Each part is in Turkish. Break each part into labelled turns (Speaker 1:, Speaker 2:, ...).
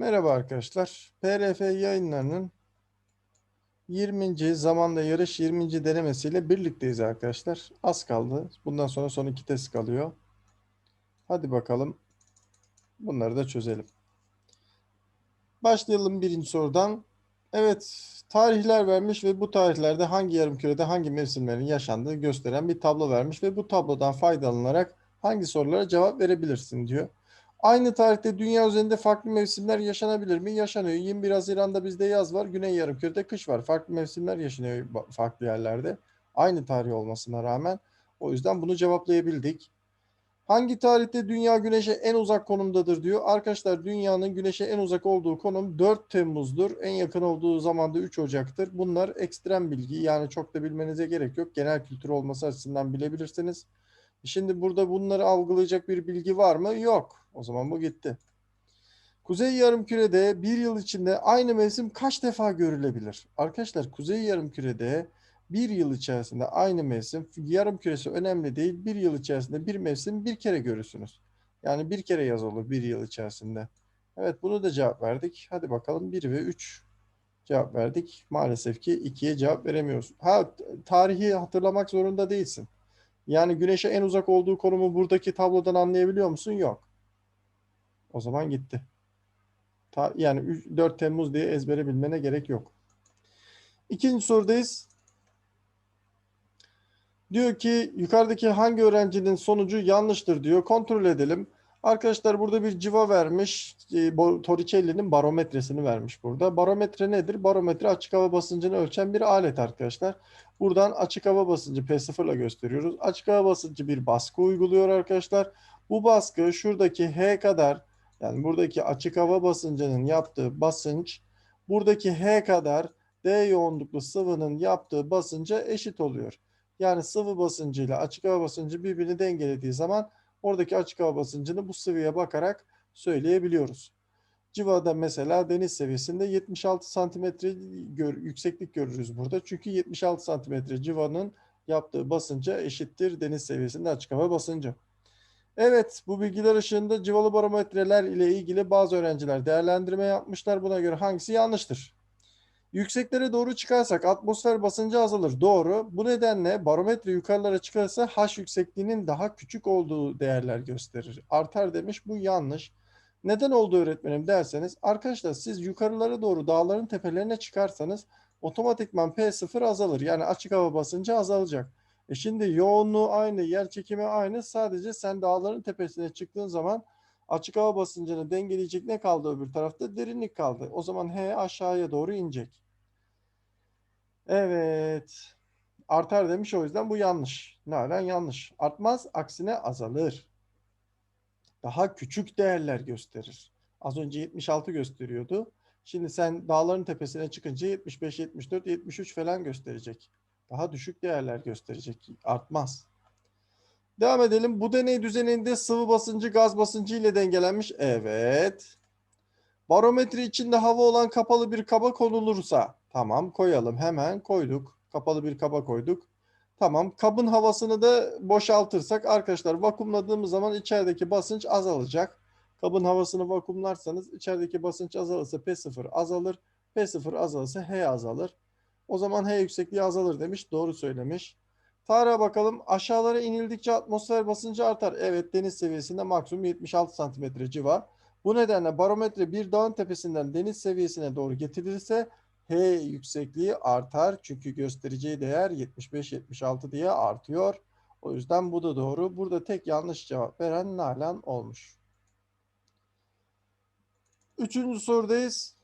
Speaker 1: Merhaba arkadaşlar. PRF yayınlarının 20. zamanda yarış 20. denemesiyle birlikteyiz arkadaşlar. Az kaldı. Bundan sonra son iki test kalıyor. Hadi bakalım. Bunları da çözelim. Başlayalım birinci sorudan. Evet, tarihler vermiş ve bu tarihlerde hangi yarımkürede hangi mevsimlerin yaşandığı gösteren bir tablo vermiş ve bu tablodan faydalanarak hangi sorulara cevap verebilirsin diyor. Aynı tarihte dünya üzerinde farklı mevsimler yaşanabilir mi? Yaşanıyor. 21 Haziran'da bizde yaz var, Güney Yarımküre'de kış var. Farklı mevsimler yaşanıyor farklı yerlerde. Aynı tarih olmasına rağmen. O yüzden bunu cevaplayabildik. Hangi tarihte dünya güneşe en uzak konumdadır diyor. Arkadaşlar dünyanın güneşe en uzak olduğu konum 4 Temmuz'dur. En yakın olduğu zaman da 3 Ocak'tır. Bunlar ekstrem bilgi. Yani çok da bilmenize gerek yok. Genel kültür olması açısından bilebilirsiniz. Şimdi burada bunları algılayacak bir bilgi var mı? Yok. O zaman bu gitti. Kuzey Yarımküre'de bir yıl içinde aynı mevsim kaç defa görülebilir? Arkadaşlar Kuzey Yarımküre'de bir yıl içerisinde aynı mevsim, yarım küresi önemli değil. Bir yıl içerisinde bir mevsim bir kere görürsünüz. Yani bir kere yaz olur bir yıl içerisinde. Evet bunu da cevap verdik. Hadi bakalım 1 ve 3 cevap verdik. Maalesef ki 2'ye cevap veremiyoruz. Ha tarihi hatırlamak zorunda değilsin. Yani güneşe en uzak olduğu konumu buradaki tablodan anlayabiliyor musun? Yok. O zaman gitti. Ta, yani 3, 4 Temmuz diye ezbere bilmene gerek yok. İkinci sorudayız. Diyor ki yukarıdaki hangi öğrencinin sonucu yanlıştır diyor. Kontrol edelim. Arkadaşlar burada bir civa vermiş. E, Torricelli'nin barometresini vermiş burada. Barometre nedir? Barometre açık hava basıncını ölçen bir alet arkadaşlar. Buradan açık hava basıncı P0 ile gösteriyoruz. Açık hava basıncı bir baskı uyguluyor arkadaşlar. Bu baskı şuradaki H kadar yani buradaki açık hava basıncının yaptığı basınç buradaki H kadar D yoğunluklu sıvının yaptığı basınca eşit oluyor. Yani sıvı basıncıyla açık hava basıncı birbirini dengelediği zaman oradaki açık hava basıncını bu sıvıya bakarak söyleyebiliyoruz. Civa'da mesela deniz seviyesinde 76 santimetre yükseklik görürüz burada. Çünkü 76 santimetre civanın yaptığı basınca eşittir deniz seviyesinde açık hava basıncı. Evet, bu bilgiler ışığında civalı barometreler ile ilgili bazı öğrenciler değerlendirme yapmışlar. Buna göre hangisi yanlıştır? Yükseklere doğru çıkarsak atmosfer basıncı azalır. Doğru. Bu nedenle barometre yukarılara çıkarsa H yüksekliğinin daha küçük olduğu değerler gösterir. Artar demiş. Bu yanlış. Neden oldu öğretmenim derseniz arkadaşlar siz yukarılara doğru dağların tepelerine çıkarsanız otomatikman P0 azalır. Yani açık hava basıncı azalacak. E şimdi yoğunluğu aynı, yer çekimi aynı. Sadece sen dağların tepesine çıktığın zaman açık hava basıncını dengeleyecek ne kaldı öbür tarafta? Derinlik kaldı. O zaman H aşağıya doğru inecek. Evet. Artar demiş o yüzden bu yanlış. Nalan yanlış. Artmaz aksine azalır. Daha küçük değerler gösterir. Az önce 76 gösteriyordu. Şimdi sen dağların tepesine çıkınca 75, 74, 73 falan gösterecek. Daha düşük değerler gösterecek. Artmaz. Devam edelim. Bu deney düzeninde sıvı basıncı gaz basıncı ile dengelenmiş. Evet. Barometre içinde hava olan kapalı bir kaba konulursa. Tamam koyalım. Hemen koyduk. Kapalı bir kaba koyduk. Tamam. Kabın havasını da boşaltırsak arkadaşlar vakumladığımız zaman içerideki basınç azalacak. Kabın havasını vakumlarsanız içerideki basınç azalırsa P0 azalır. P0 azalırsa H azalır. O zaman H yüksekliği azalır demiş. Doğru söylemiş. Tarihe bakalım. Aşağılara inildikçe atmosfer basıncı artar. Evet deniz seviyesinde maksimum 76 santimetre civa. Bu nedenle barometre bir dağın tepesinden deniz seviyesine doğru getirilirse H yüksekliği artar. Çünkü göstereceği değer 75-76 diye artıyor. O yüzden bu da doğru. Burada tek yanlış cevap veren Nalan olmuş. Üçüncü sorudayız.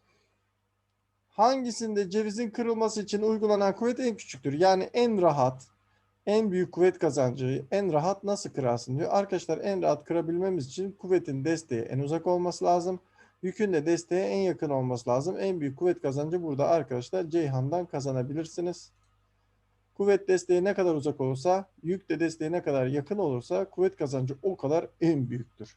Speaker 1: Hangisinde cevizin kırılması için uygulanan kuvvet en küçüktür? Yani en rahat, en büyük kuvvet kazancı en rahat nasıl kırarsın diyor. Arkadaşlar en rahat kırabilmemiz için kuvvetin desteği en uzak olması lazım. Yükün de desteğe en yakın olması lazım. En büyük kuvvet kazancı burada arkadaşlar Ceyhan'dan kazanabilirsiniz. Kuvvet desteği ne kadar uzak olursa, yük de desteğe ne kadar yakın olursa kuvvet kazancı o kadar en büyüktür.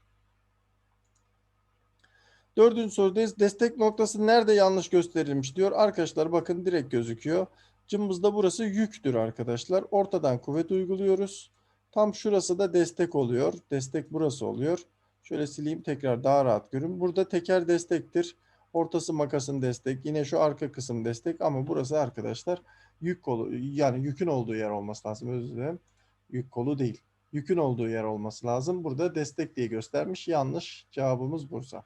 Speaker 1: Dördüncü sorudayız. Destek noktası nerede yanlış gösterilmiş diyor. Arkadaşlar bakın direkt gözüküyor. Cımbızda burası yüktür arkadaşlar. Ortadan kuvvet uyguluyoruz. Tam şurası da destek oluyor. Destek burası oluyor. Şöyle sileyim tekrar daha rahat görün. Burada teker destektir. Ortası makasın destek. Yine şu arka kısım destek ama burası arkadaşlar yük kolu yani yükün olduğu yer olması lazım. Özür dilerim. Yük kolu değil. Yükün olduğu yer olması lazım. Burada destek diye göstermiş. Yanlış. Cevabımız Bursa.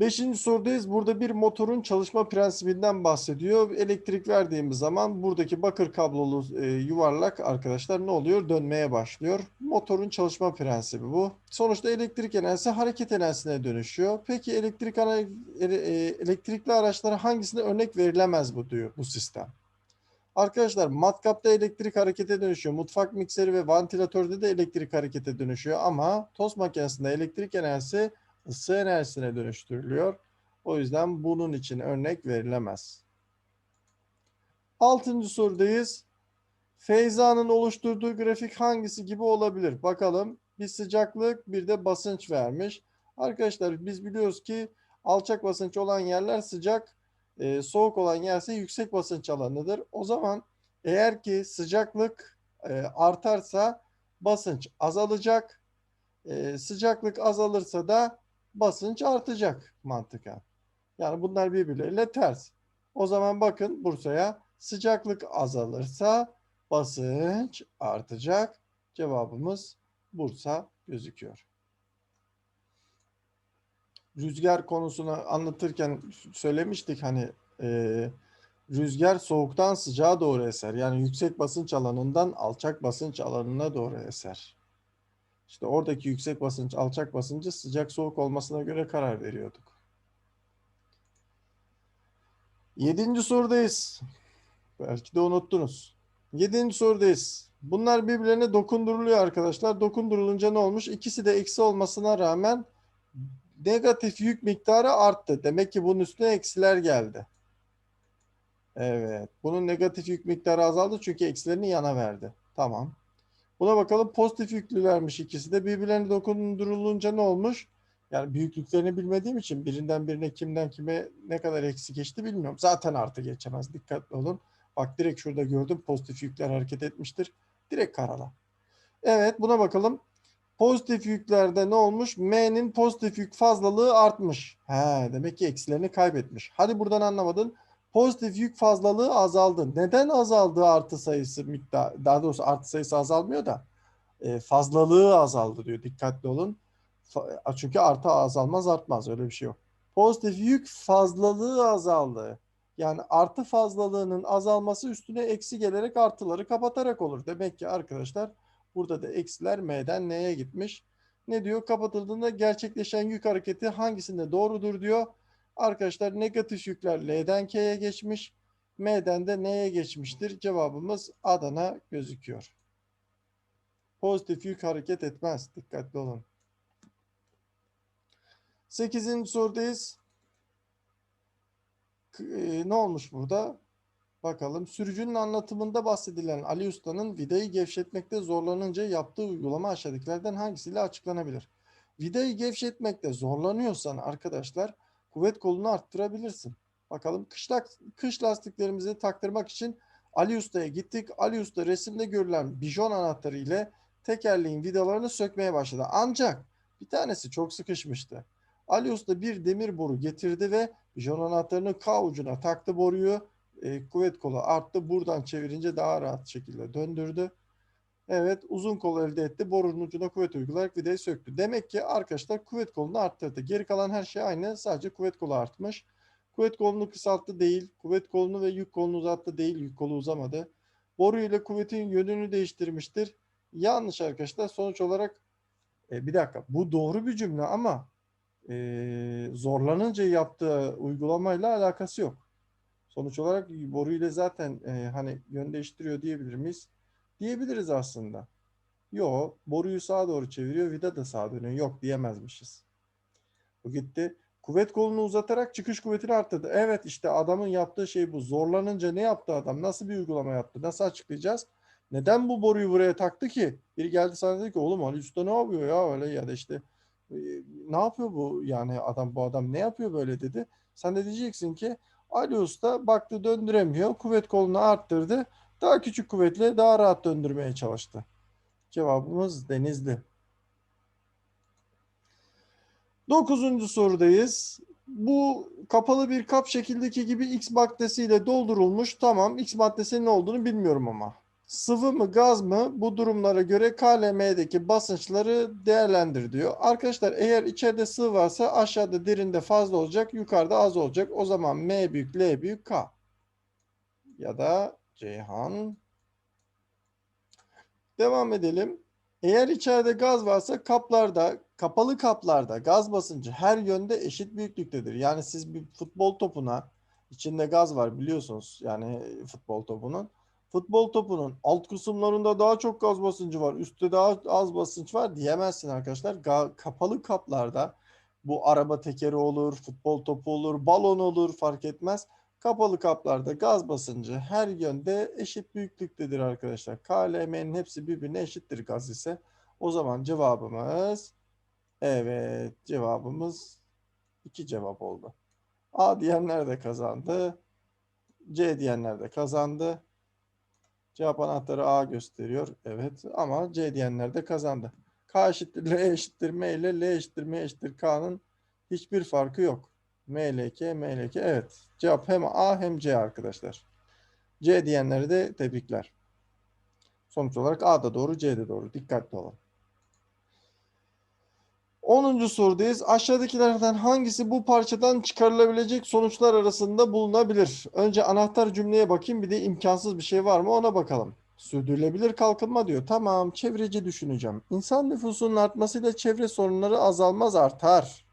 Speaker 1: Beşinci sorudayız. Burada bir motorun çalışma prensibinden bahsediyor. Elektrik verdiğimiz zaman buradaki bakır kablolu e, yuvarlak arkadaşlar ne oluyor? Dönmeye başlıyor. Motorun çalışma prensibi bu. Sonuçta elektrik enerjisi hareket enerjisine dönüşüyor. Peki elektrik ele- e, elektrikli araçlara hangisine örnek verilemez bu diyor bu sistem? Arkadaşlar matkapta elektrik harekete dönüşüyor. Mutfak mikseri ve vantilatörde de elektrik harekete dönüşüyor ama tost makinesinde elektrik enerjisi ısı enerjisine dönüştürülüyor. O yüzden bunun için örnek verilemez. Altıncı sorudayız. Feyza'nın oluşturduğu grafik hangisi gibi olabilir? Bakalım. Bir sıcaklık bir de basınç vermiş. Arkadaşlar biz biliyoruz ki alçak basınç olan yerler sıcak, e, soğuk olan yerse yüksek basınç alanıdır. O zaman eğer ki sıcaklık e, artarsa basınç azalacak. E, sıcaklık azalırsa da basınç artacak mantıken. Yani bunlar birbirleriyle ters. O zaman bakın Bursa'ya sıcaklık azalırsa basınç artacak. Cevabımız Bursa gözüküyor. Rüzgar konusunu anlatırken söylemiştik hani e, rüzgar soğuktan sıcağa doğru eser. Yani yüksek basınç alanından alçak basınç alanına doğru eser. İşte oradaki yüksek basınç, alçak basıncı sıcak soğuk olmasına göre karar veriyorduk. Yedinci sorudayız. Belki de unuttunuz. Yedinci sorudayız. Bunlar birbirlerine dokunduruluyor arkadaşlar. Dokundurulunca ne olmuş? İkisi de eksi olmasına rağmen negatif yük miktarı arttı. Demek ki bunun üstüne eksiler geldi. Evet. Bunun negatif yük miktarı azaldı çünkü eksilerini yana verdi. Tamam. Buna bakalım pozitif yüklülermiş ikisi de. Birbirlerine dokundurulunca ne olmuş? Yani büyüklüklerini bilmediğim için birinden birine kimden kime ne kadar eksi geçti bilmiyorum. Zaten artı geçemez. Dikkatli olun. Bak direkt şurada gördüm pozitif yükler hareket etmiştir. Direkt karala. Evet buna bakalım. Pozitif yüklerde ne olmuş? M'nin pozitif yük fazlalığı artmış. He, demek ki eksilerini kaybetmiş. Hadi buradan anlamadın. Pozitif yük fazlalığı azaldı. Neden azaldı artı sayısı miktar? Daha doğrusu artı sayısı azalmıyor da e, fazlalığı azaldı diyor. Dikkatli olun. Çünkü artı azalmaz artmaz öyle bir şey yok. Pozitif yük fazlalığı azaldı. Yani artı fazlalığının azalması üstüne eksi gelerek artıları kapatarak olur. Demek ki arkadaşlar burada da eksiler M'den N'ye gitmiş. Ne diyor? Kapatıldığında gerçekleşen yük hareketi hangisinde doğrudur diyor. Arkadaşlar negatif yükler L'den K'ye geçmiş. M'den de N'ye geçmiştir. Cevabımız Adana gözüküyor. Pozitif yük hareket etmez. Dikkatli olun. Sekizinci sorudayız. E, ne olmuş burada? Bakalım. Sürücünün anlatımında bahsedilen Ali Usta'nın vidayı gevşetmekte zorlanınca yaptığı uygulama aşağıdakilerden hangisiyle açıklanabilir? Vidayı gevşetmekte zorlanıyorsan arkadaşlar kuvvet kolunu arttırabilirsin. Bakalım kış, lak- kış lastiklerimizi taktırmak için Ali Usta'ya gittik. Ali Usta resimde görülen bijon anahtarı ile tekerleğin vidalarını sökmeye başladı. Ancak bir tanesi çok sıkışmıştı. Ali Usta bir demir boru getirdi ve bijon anahtarını K ucuna taktı boruyu. E, kuvvet kolu arttı. Buradan çevirince daha rahat şekilde döndürdü. Evet uzun kol elde etti. Borunun ucuna kuvvet uygulayarak vidayı söktü. Demek ki arkadaşlar kuvvet kolunu arttırdı. Geri kalan her şey aynı. Sadece kuvvet kolu artmış. Kuvvet kolunu kısalttı değil. Kuvvet kolunu ve yük kolunu uzattı değil. Yük kolu uzamadı. Boru ile kuvvetin yönünü değiştirmiştir. Yanlış arkadaşlar. Sonuç olarak e, bir dakika. Bu doğru bir cümle ama e, zorlanınca yaptığı uygulamayla alakası yok. Sonuç olarak boru ile zaten e, hani yön değiştiriyor diyebilir miyiz? Diyebiliriz aslında. Yok, boruyu sağa doğru çeviriyor, vida da sağa dönüyor. Yok diyemezmişiz. Bu gitti. Kuvvet kolunu uzatarak çıkış kuvvetini arttırdı. Evet işte adamın yaptığı şey bu. Zorlanınca ne yaptı adam? Nasıl bir uygulama yaptı? Nasıl açıklayacağız? Neden bu boruyu buraya taktı ki? Biri geldi sana dedi ki oğlum Ali Usta ne yapıyor ya öyle ya da işte e, ne yapıyor bu yani adam bu adam ne yapıyor böyle dedi. Sen de diyeceksin ki Ali Usta baktı döndüremiyor. Kuvvet kolunu arttırdı. Daha küçük kuvvetle daha rahat döndürmeye çalıştı. Cevabımız Denizli. Dokuzuncu sorudayız. Bu kapalı bir kap şekildeki gibi X maddesiyle doldurulmuş. Tamam X maddesinin ne olduğunu bilmiyorum ama. Sıvı mı gaz mı bu durumlara göre KLM'deki basınçları değerlendir diyor. Arkadaşlar eğer içeride sıvı varsa aşağıda derinde fazla olacak yukarıda az olacak. O zaman M büyük L büyük K. Ya da Ceyhan. Devam edelim. Eğer içeride gaz varsa kaplarda, kapalı kaplarda gaz basıncı her yönde eşit büyüklüktedir. Yani siz bir futbol topuna içinde gaz var biliyorsunuz yani futbol topunun. Futbol topunun alt kısımlarında daha çok gaz basıncı var, üstte daha az basınç var diyemezsin arkadaşlar. Ga- kapalı kaplarda bu araba tekeri olur, futbol topu olur, balon olur fark etmez. Kapalı kaplarda gaz basıncı her yönde eşit büyüklüktedir arkadaşlar. KLM'nin hepsi birbirine eşittir gaz ise. O zaman cevabımız evet cevabımız iki cevap oldu. A diyenler de kazandı. C diyenler de kazandı. Cevap anahtarı A gösteriyor. Evet ama C diyenler de kazandı. K eşittir L eşittir M ile L eşittir M eşittir K'nın hiçbir farkı yok. MLK, MLK. Evet. Cevap hem A hem C arkadaşlar. C diyenlere de tebrikler. Sonuç olarak A da doğru, C de doğru. Dikkatli olun. 10. sorudayız. Aşağıdakilerden hangisi bu parçadan çıkarılabilecek sonuçlar arasında bulunabilir? Önce anahtar cümleye bakayım bir de imkansız bir şey var mı ona bakalım. Sürdürülebilir kalkınma diyor. Tamam çevreci düşüneceğim. İnsan nüfusunun artmasıyla çevre sorunları azalmaz artar.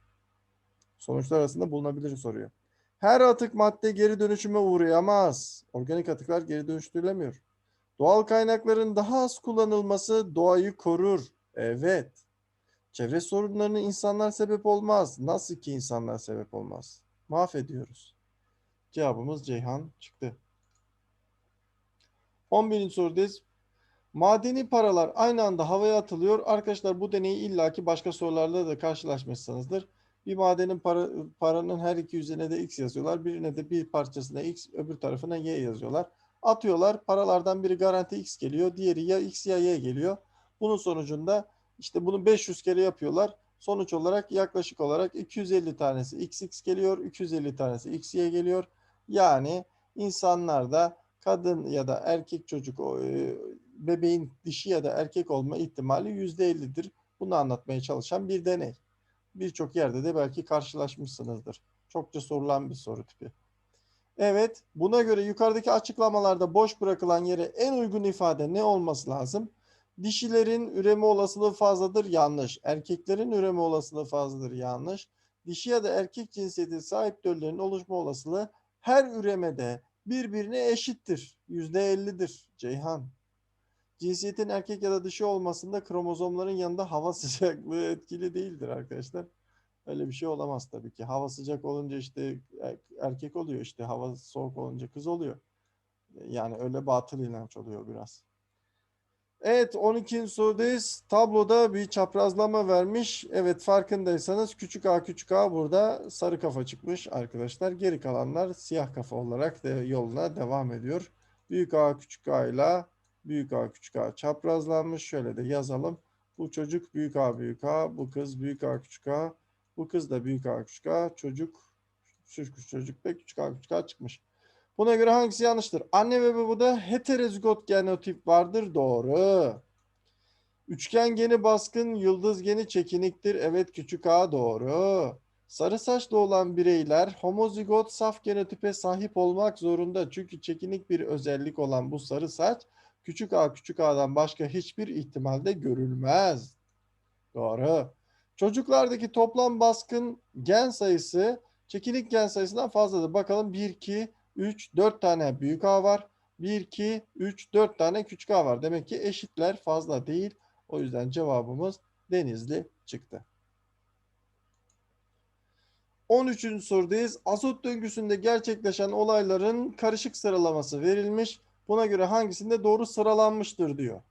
Speaker 1: Sonuçlar arasında bulunabilir soruyor. Her atık madde geri dönüşüme uğrayamaz. Organik atıklar geri dönüştürülemiyor. Doğal kaynakların daha az kullanılması doğayı korur. Evet. Çevre sorunlarını insanlar sebep olmaz. Nasıl ki insanlar sebep olmaz? Mahvediyoruz. Cevabımız Ceyhan çıktı. 11. sorudayız. Madeni paralar aynı anda havaya atılıyor. Arkadaşlar bu deneyi illaki başka sorularla da karşılaşmışsınızdır. Bir madenin para, paranın her iki yüzüne de x yazıyorlar. Birine de bir parçasına x, öbür tarafına y yazıyorlar. Atıyorlar. Paralardan biri garanti x geliyor. Diğeri ya x ya y geliyor. Bunun sonucunda işte bunu 500 kere yapıyorlar. Sonuç olarak yaklaşık olarak 250 tanesi xx geliyor. 250 tanesi xy geliyor. Yani insanlarda kadın ya da erkek çocuk e, bebeğin dişi ya da erkek olma ihtimali %50'dir. Bunu anlatmaya çalışan bir deney birçok yerde de belki karşılaşmışsınızdır. Çokça sorulan bir soru tipi. Evet, buna göre yukarıdaki açıklamalarda boş bırakılan yere en uygun ifade ne olması lazım? Dişilerin üreme olasılığı fazladır, yanlış. Erkeklerin üreme olasılığı fazladır, yanlış. Dişi ya da erkek cinsiyeti sahip döllerin oluşma olasılığı her üremede birbirine eşittir. Yüzde ellidir. Ceyhan. Cinsiyetin erkek ya da dişi olmasında kromozomların yanında hava sıcaklığı etkili değildir arkadaşlar. Öyle bir şey olamaz tabii ki. Hava sıcak olunca işte er- erkek oluyor işte hava soğuk olunca kız oluyor. Yani öyle batıl inanç oluyor biraz. Evet 12. sorudayız. Tabloda bir çaprazlama vermiş. Evet farkındaysanız küçük a küçük a burada sarı kafa çıkmış arkadaşlar. Geri kalanlar siyah kafa olarak da yoluna devam ediyor. Büyük a küçük a ile büyük A küçük A çaprazlanmış. Şöyle de yazalım. Bu çocuk büyük A büyük A, bu kız büyük A küçük A, bu kız da büyük A küçük A, çocuk çocuk çocuk ve küçük A küçük A çıkmış. Buna göre hangisi yanlıştır? Anne ve babada heterozigot genotip vardır. Doğru. Üçgen geni baskın, yıldız geni çekiniktir. Evet küçük A doğru. Sarı saçlı olan bireyler homozigot saf genotipe sahip olmak zorunda. Çünkü çekinik bir özellik olan bu sarı saç küçük a küçük a'dan başka hiçbir ihtimalde görülmez. Doğru. Çocuklardaki toplam baskın gen sayısı çekinik gen sayısından fazladır. Bakalım 1, 2, 3, 4 tane büyük A var. 1, 2, 3, 4 tane küçük A var. Demek ki eşitler fazla değil. O yüzden cevabımız Denizli çıktı. 13. sorudayız. Azot döngüsünde gerçekleşen olayların karışık sıralaması verilmiş. Buna göre hangisinde doğru sıralanmıştır diyor.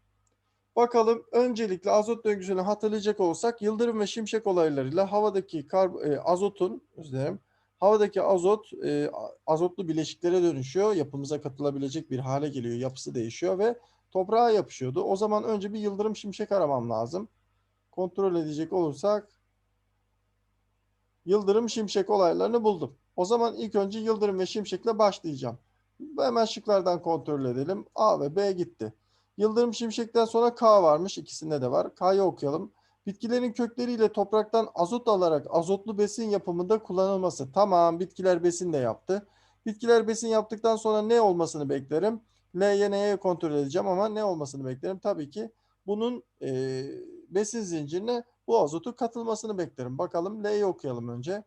Speaker 1: Bakalım öncelikle azot döngüsünü hatırlayacak olsak yıldırım ve şimşek olaylarıyla havadaki kar, e, azotun özlerim, havadaki azot e, azotlu bileşiklere dönüşüyor. Yapımıza katılabilecek bir hale geliyor. Yapısı değişiyor ve toprağa yapışıyordu. O zaman önce bir yıldırım şimşek aramam lazım. Kontrol edecek olursak Yıldırım şimşek olaylarını buldum. O zaman ilk önce yıldırım ve şimşekle başlayacağım. Hemen şıklardan kontrol edelim. A ve B gitti. Yıldırım şimşekten sonra K varmış. İkisinde de var. K'yı okuyalım. Bitkilerin kökleriyle topraktan azot alarak azotlu besin yapımında kullanılması. Tamam bitkiler besin de yaptı. Bitkiler besin yaptıktan sonra ne olmasını beklerim? L'ye N'ye kontrol edeceğim ama ne olmasını beklerim? Tabii ki bunun e, besin zincirine bu azotu katılmasını beklerim. Bakalım L'yi okuyalım önce.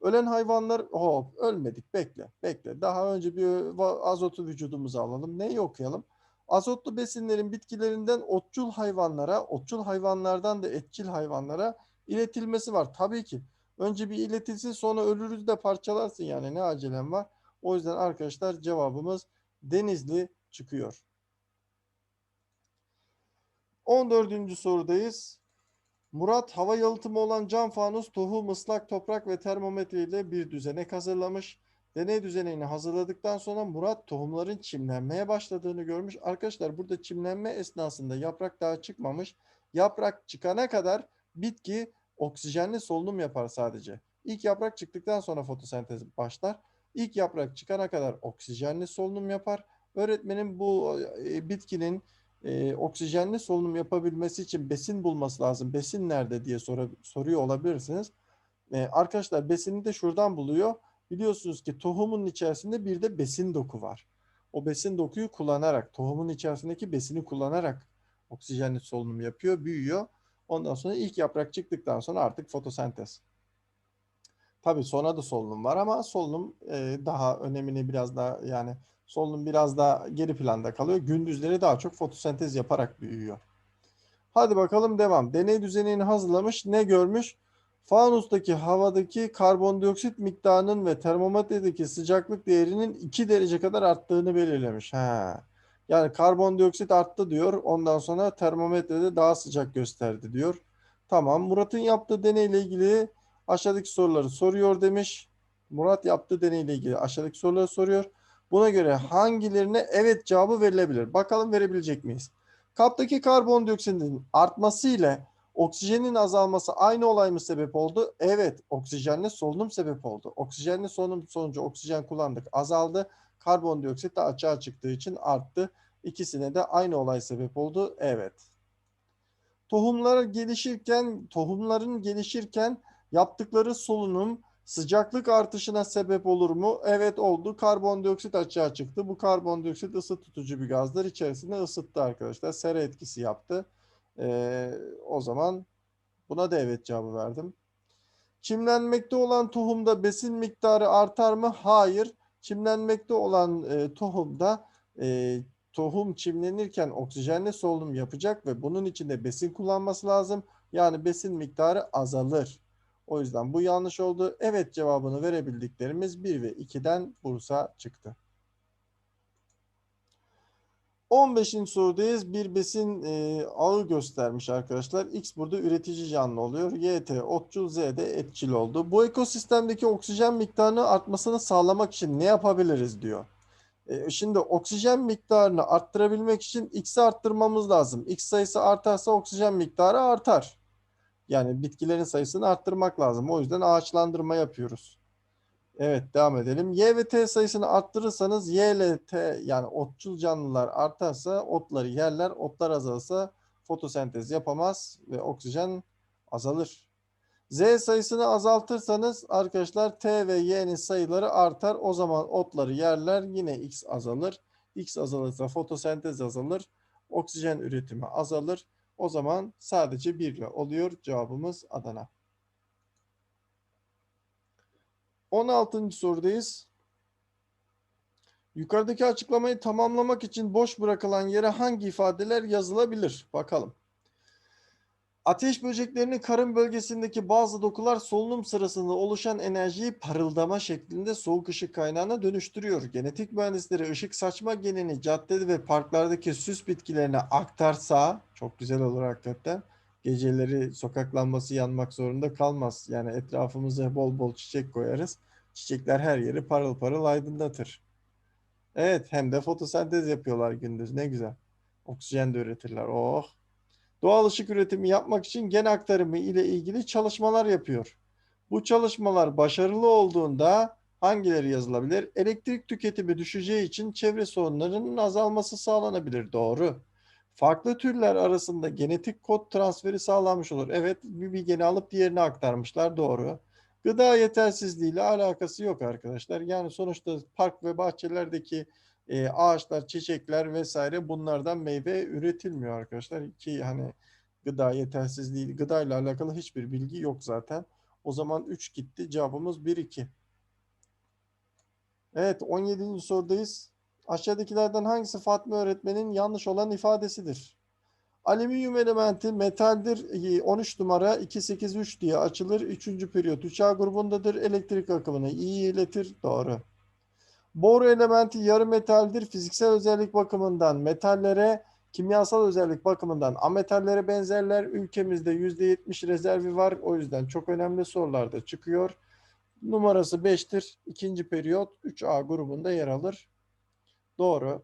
Speaker 1: Ölen hayvanlar hop ölmedik bekle bekle. Daha önce bir azotu vücudumuza alalım. Neyi okuyalım? Azotlu besinlerin bitkilerinden otçul hayvanlara, otçul hayvanlardan da etçil hayvanlara iletilmesi var. Tabii ki. Önce bir iletilsin sonra ölürüz de parçalarsın yani ne acelem var. O yüzden arkadaşlar cevabımız Denizli çıkıyor. 14. sorudayız. Murat hava yalıtımı olan cam fanus, tohum, ıslak toprak ve termometre ile bir düzenek hazırlamış. Deney düzeneğini hazırladıktan sonra Murat tohumların çimlenmeye başladığını görmüş. Arkadaşlar burada çimlenme esnasında yaprak daha çıkmamış. Yaprak çıkana kadar bitki oksijenli solunum yapar sadece. İlk yaprak çıktıktan sonra fotosentez başlar. İlk yaprak çıkana kadar oksijenli solunum yapar. Öğretmenin bu e, bitkinin e, oksijenli solunum yapabilmesi için besin bulması lazım. Besin nerede diye sor, soruyor olabilirsiniz. E, arkadaşlar besini de şuradan buluyor. Biliyorsunuz ki tohumun içerisinde bir de besin doku var. O besin dokuyu kullanarak, tohumun içerisindeki besini kullanarak oksijenli solunum yapıyor, büyüyor. Ondan sonra ilk yaprak çıktıktan sonra artık fotosentez. Tabii sonra da solunum var ama solunum e, daha önemini biraz daha yani solunum biraz daha geri planda kalıyor. Gündüzleri daha çok fotosentez yaparak büyüyor. Hadi bakalım devam. Deney düzenini hazırlamış. Ne görmüş? Fanustaki havadaki karbondioksit miktarının ve termometredeki sıcaklık değerinin 2 derece kadar arttığını belirlemiş. Ha. Yani karbondioksit arttı diyor. Ondan sonra termometrede daha sıcak gösterdi diyor. Tamam. Murat'ın yaptığı deneyle ilgili aşağıdaki soruları soruyor demiş. Murat yaptığı deneyle ilgili aşağıdaki soruları soruyor. Buna göre hangilerine evet cevabı verilebilir? Bakalım verebilecek miyiz? Kaptaki karbondioksitin artması ile oksijenin azalması aynı olay mı sebep oldu? Evet, oksijenli solunum sebep oldu. Oksijenli solunum sonucu oksijen kullandık, azaldı. Karbondioksit de açığa çıktığı için arttı. İkisine de aynı olay sebep oldu. Evet. Tohumlar gelişirken, tohumların gelişirken yaptıkları solunum sıcaklık artışına sebep olur mu? Evet oldu. Karbondioksit açığa çıktı. Bu karbondioksit ısı tutucu bir gazdır. İçerisinde ısıttı arkadaşlar. Sera etkisi yaptı. Ee, o zaman buna da evet cevabı verdim. Çimlenmekte olan tohumda besin miktarı artar mı? Hayır. Çimlenmekte olan e, tohumda e, tohum çimlenirken oksijenli solunum yapacak ve bunun için de besin kullanması lazım. Yani besin miktarı azalır. O yüzden bu yanlış oldu. Evet cevabını verebildiklerimiz 1 ve 2'den Bursa çıktı. 15. sorudayız. Bir besin e, ağı göstermiş arkadaşlar. X burada üretici canlı oluyor. Y, T, otçul, Z etçil oldu. Bu ekosistemdeki oksijen miktarını artmasını sağlamak için ne yapabiliriz diyor. E, şimdi oksijen miktarını arttırabilmek için X'i arttırmamız lazım. X sayısı artarsa oksijen miktarı artar. Yani bitkilerin sayısını arttırmak lazım. O yüzden ağaçlandırma yapıyoruz. Evet devam edelim. Y ve T sayısını arttırırsanız Y ile T yani otçul canlılar artarsa otları yerler. Otlar azalırsa fotosentez yapamaz ve oksijen azalır. Z sayısını azaltırsanız arkadaşlar T ve Y'nin sayıları artar. O zaman otları yerler. Yine X azalır. X azalırsa fotosentez azalır. Oksijen üretimi azalır. O zaman sadece 1 ile oluyor. Cevabımız Adana. 16. sorudayız. Yukarıdaki açıklamayı tamamlamak için boş bırakılan yere hangi ifadeler yazılabilir? Bakalım. Ateş böceklerinin karın bölgesindeki bazı dokular solunum sırasında oluşan enerjiyi parıldama şeklinde soğuk ışık kaynağına dönüştürüyor. Genetik mühendisleri ışık saçma genini caddede ve parklardaki süs bitkilerine aktarsa çok güzel olur hakikaten. Geceleri sokak lambası yanmak zorunda kalmaz. Yani etrafımıza bol bol çiçek koyarız. Çiçekler her yeri parıl parıl aydınlatır. Evet hem de fotosentez yapıyorlar gündüz ne güzel. Oksijen de üretirler. Oh. Doğal ışık üretimi yapmak için gen aktarımı ile ilgili çalışmalar yapıyor. Bu çalışmalar başarılı olduğunda hangileri yazılabilir? Elektrik tüketimi düşeceği için çevre sorunlarının azalması sağlanabilir. Doğru. Farklı türler arasında genetik kod transferi sağlanmış olur. Evet, bir, bir alıp diğerine aktarmışlar. Doğru. Gıda yetersizliği ile alakası yok arkadaşlar. Yani sonuçta park ve bahçelerdeki e, ağaçlar, çiçekler vesaire bunlardan meyve üretilmiyor arkadaşlar. Ki hani gıda yetersizliği, gıda ile alakalı hiçbir bilgi yok zaten. O zaman 3 gitti. Cevabımız 1-2. Evet 17. sorudayız. Aşağıdakilerden hangisi Fatma öğretmenin yanlış olan ifadesidir? Alüminyum elementi metaldir. 13 numara 283 diye açılır. 3. periyot 3A grubundadır. Elektrik akımını iyi iletir. Doğru. Bor elementi yarı metaldir. Fiziksel özellik bakımından metallere, kimyasal özellik bakımından ametallere benzerler. Ülkemizde %70 rezervi var. O yüzden çok önemli sorularda çıkıyor. Numarası 5'tir. İkinci periyot 3A grubunda yer alır. Doğru.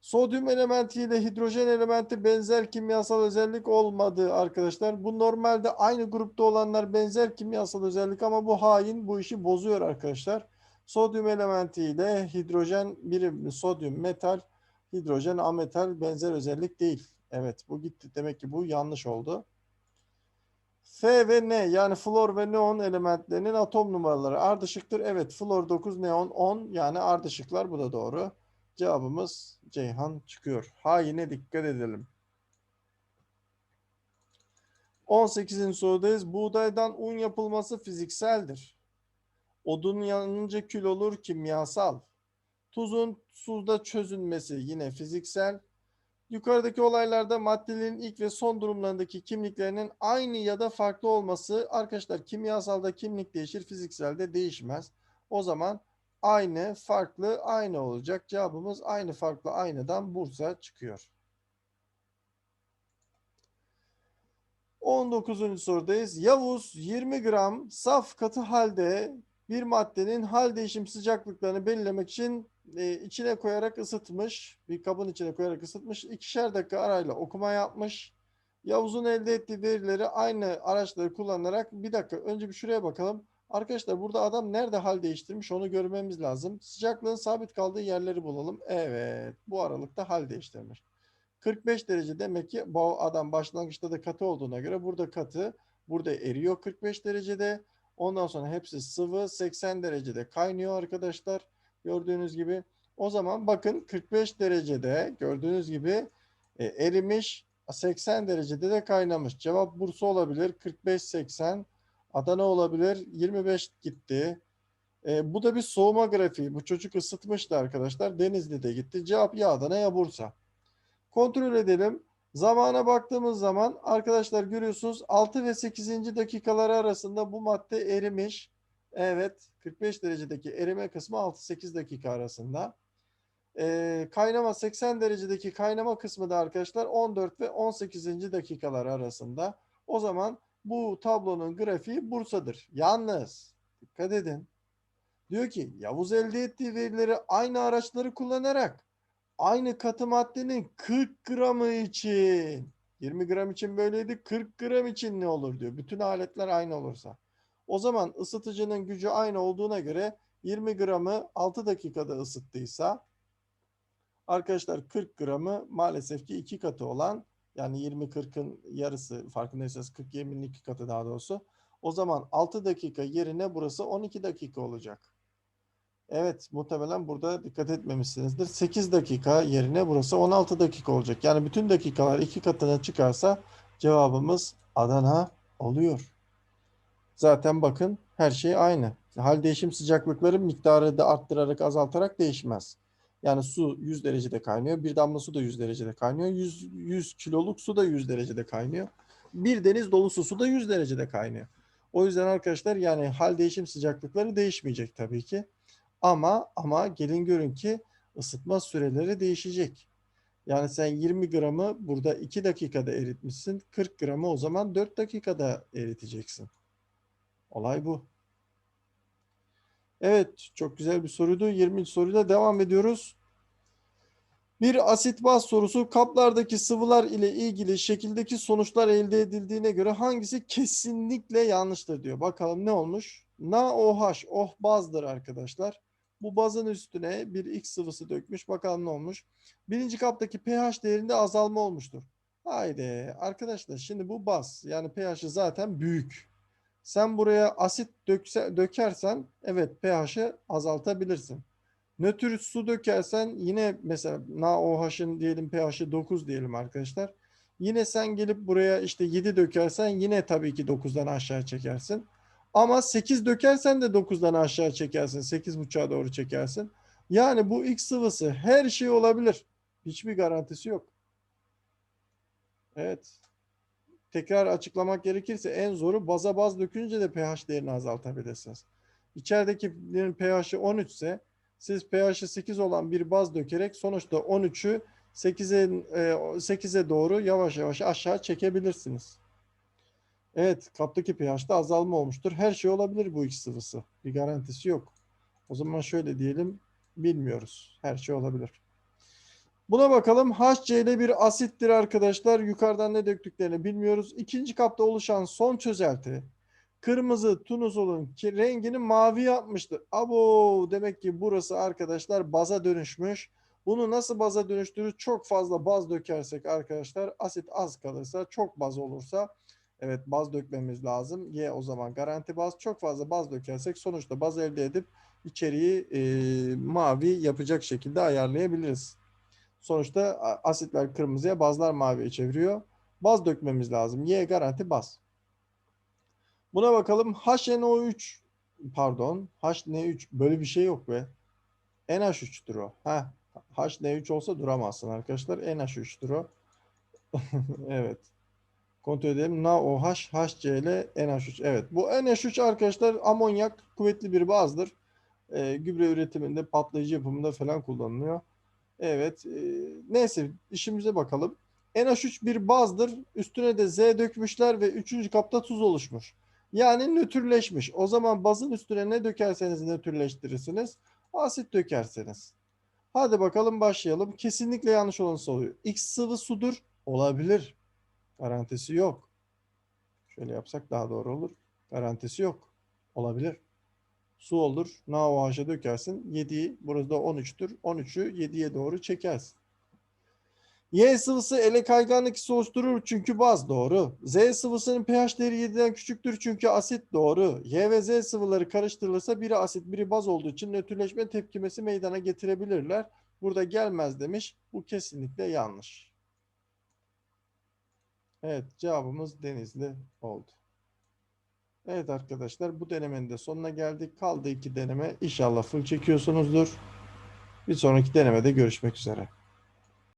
Speaker 1: Sodyum elementi ile hidrojen elementi benzer kimyasal özellik olmadı arkadaşlar. Bu normalde aynı grupta olanlar benzer kimyasal özellik ama bu hain bu işi bozuyor arkadaşlar. Sodyum elementi ile hidrojen birim sodyum metal, hidrojen ametal benzer özellik değil. Evet bu gitti. Demek ki bu yanlış oldu. F ve N yani flor ve neon elementlerinin atom numaraları ardışıktır. Evet flor 9, neon 10 yani ardışıklar bu da doğru. Cevabımız Ceyhan çıkıyor. Ha yine dikkat edelim. 18. sorudayız. Buğdaydan un yapılması fizikseldir. Odun yanınca kül olur kimyasal. Tuzun suda çözünmesi yine fiziksel. Yukarıdaki olaylarda maddelerin ilk ve son durumlarındaki kimliklerinin aynı ya da farklı olması arkadaşlar kimyasalda kimlik değişir, fizikselde değişmez. O zaman aynı, farklı, aynı olacak. Cevabımız aynı, farklı, aynıdan Bursa çıkıyor. 19. sorudayız. Yavuz 20 gram saf katı halde bir maddenin hal değişim sıcaklıklarını belirlemek için e, içine koyarak ısıtmış. Bir kabın içine koyarak ısıtmış. İkişer dakika arayla okuma yapmış. Yavuz'un elde ettiği verileri aynı araçları kullanarak bir dakika önce bir şuraya bakalım. Arkadaşlar burada adam nerede hal değiştirmiş onu görmemiz lazım. Sıcaklığın sabit kaldığı yerleri bulalım. Evet bu aralıkta hal değiştirmiş. 45 derece demek ki bu adam başlangıçta da katı olduğuna göre burada katı. Burada eriyor 45 derecede. Ondan sonra hepsi sıvı 80 derecede kaynıyor arkadaşlar. Gördüğünüz gibi. O zaman bakın 45 derecede gördüğünüz gibi e, erimiş 80 derecede de kaynamış. Cevap Bursa olabilir. 45-80 Adana olabilir. 25 gitti. E, bu da bir soğuma grafiği. Bu çocuk ısıtmıştı arkadaşlar. Denizli'de gitti. Cevap ya Adana ya Bursa. Kontrol edelim. Zamana baktığımız zaman arkadaşlar görüyorsunuz 6 ve 8. dakikaları arasında bu madde erimiş. Evet 45 derecedeki erime kısmı 6-8 dakika arasında. Ee, kaynama 80 derecedeki kaynama kısmı da arkadaşlar 14 ve 18. dakikalar arasında. O zaman bu tablonun grafiği Bursa'dır. Yalnız dikkat edin. Diyor ki Yavuz elde ettiği verileri aynı araçları kullanarak aynı katı maddenin 40 gramı için 20 gram için böyleydi 40 gram için ne olur diyor. Bütün aletler aynı olursa. O zaman ısıtıcının gücü aynı olduğuna göre 20 gramı 6 dakikada ısıttıysa arkadaşlar 40 gramı maalesef ki 2 katı olan yani 20-40'ın yarısı farkındaysanız 40-20'nin 2 katı daha doğrusu. O zaman 6 dakika yerine burası 12 dakika olacak. Evet muhtemelen burada dikkat etmemişsinizdir. 8 dakika yerine burası 16 dakika olacak. Yani bütün dakikalar 2 katına çıkarsa cevabımız Adana oluyor. Zaten bakın her şey aynı. Hal değişim sıcaklıkları miktarı da arttırarak azaltarak değişmez. Yani su 100 derecede kaynıyor. Bir damla su da 100 derecede kaynıyor. 100, 100 kiloluk su da 100 derecede kaynıyor. Bir deniz dolusu su da 100 derecede kaynıyor. O yüzden arkadaşlar yani hal değişim sıcaklıkları değişmeyecek tabii ki. Ama ama gelin görün ki ısıtma süreleri değişecek. Yani sen 20 gramı burada 2 dakikada eritmişsin. 40 gramı o zaman 4 dakikada eriteceksin. Olay bu. Evet, çok güzel bir soruydu. 20. soruyla devam ediyoruz. Bir asit baz sorusu kaplardaki sıvılar ile ilgili şekildeki sonuçlar elde edildiğine göre hangisi kesinlikle yanlıştır diyor. Bakalım ne olmuş? NaOH, oh bazdır arkadaşlar. Bu bazın üstüne bir X sıvısı dökmüş. Bakalım ne olmuş? Birinci kaptaki pH değerinde azalma olmuştur. Haydi arkadaşlar şimdi bu baz yani pH'i zaten büyük. Sen buraya asit dökse, dökersen evet pH'i azaltabilirsin. Nötr su dökersen yine mesela NaOH'ın diyelim pH'i 9 diyelim arkadaşlar. Yine sen gelip buraya işte 7 dökersen yine tabii ki 9'dan aşağı çekersin. Ama 8 dökersen de 9'dan aşağı çekersin. 8.5'a doğru çekersin. Yani bu X sıvısı her şey olabilir. Hiçbir garantisi yok. Evet. Tekrar açıklamak gerekirse en zoru baza baz dökünce de pH değerini azaltabilirsiniz. İçeridekilerin pH'i 13 ise siz pH'i 8 olan bir baz dökerek sonuçta 13'ü 8'e 8'e doğru yavaş yavaş aşağı çekebilirsiniz. Evet, kaptaki pH'te azalma olmuştur. Her şey olabilir bu X sıvısı. Bir garantisi yok. O zaman şöyle diyelim, bilmiyoruz. Her şey olabilir. Buna bakalım. HCl bir asittir arkadaşlar. Yukarıdan ne döktüklerini bilmiyoruz. İkinci kapta oluşan son çözelti kırmızı tunuzolun rengini mavi yapmıştır. Abo demek ki burası arkadaşlar baza dönüşmüş. Bunu nasıl baza dönüştürür? Çok fazla baz dökersek arkadaşlar asit az kalırsa çok baz olursa evet baz dökmemiz lazım. Y o zaman garanti baz. Çok fazla baz dökersek sonuçta baz elde edip içeriği e, mavi yapacak şekilde ayarlayabiliriz. Sonuçta asitler kırmızıya bazlar maviye çeviriyor. Baz dökmemiz lazım. Y garanti baz. Buna bakalım. HNO3 pardon HN3 böyle bir şey yok be. NH3'tür o. Heh. HN3 olsa duramazsın arkadaşlar. NH3'tür o. evet. Kontrol edelim. NaOH, HCl, NH3. Evet. Bu NH3 arkadaşlar amonyak kuvvetli bir bazdır. Ee, gübre üretiminde, patlayıcı yapımında falan kullanılıyor. Evet. E, neyse işimize bakalım. NH3 bir bazdır. Üstüne de Z dökmüşler ve üçüncü kapta tuz oluşmuş. Yani nötrleşmiş. O zaman bazın üstüne ne dökerseniz nötrleştirirsiniz. Asit dökerseniz. Hadi bakalım başlayalım. Kesinlikle yanlış olan oluyor. X sıvı sudur. Olabilir. Garantisi yok. Şöyle yapsak daha doğru olur. Garantisi yok. Olabilir. Su olur. NaOH'a dökersin. 7'yi burası da 13'tür. 13'ü 7'ye doğru çekersin. Y sıvısı ele kayganlık oluşturur çünkü baz doğru. Z sıvısının pH değeri 7'den küçüktür çünkü asit doğru. Y ve Z sıvıları karıştırılırsa biri asit biri baz olduğu için nötrleşme tepkimesi meydana getirebilirler. Burada gelmez demiş. Bu kesinlikle yanlış. Evet cevabımız Denizli oldu. Evet arkadaşlar bu denemenin de sonuna geldik. Kaldı iki deneme. İnşallah full çekiyorsunuzdur. Bir sonraki denemede görüşmek üzere.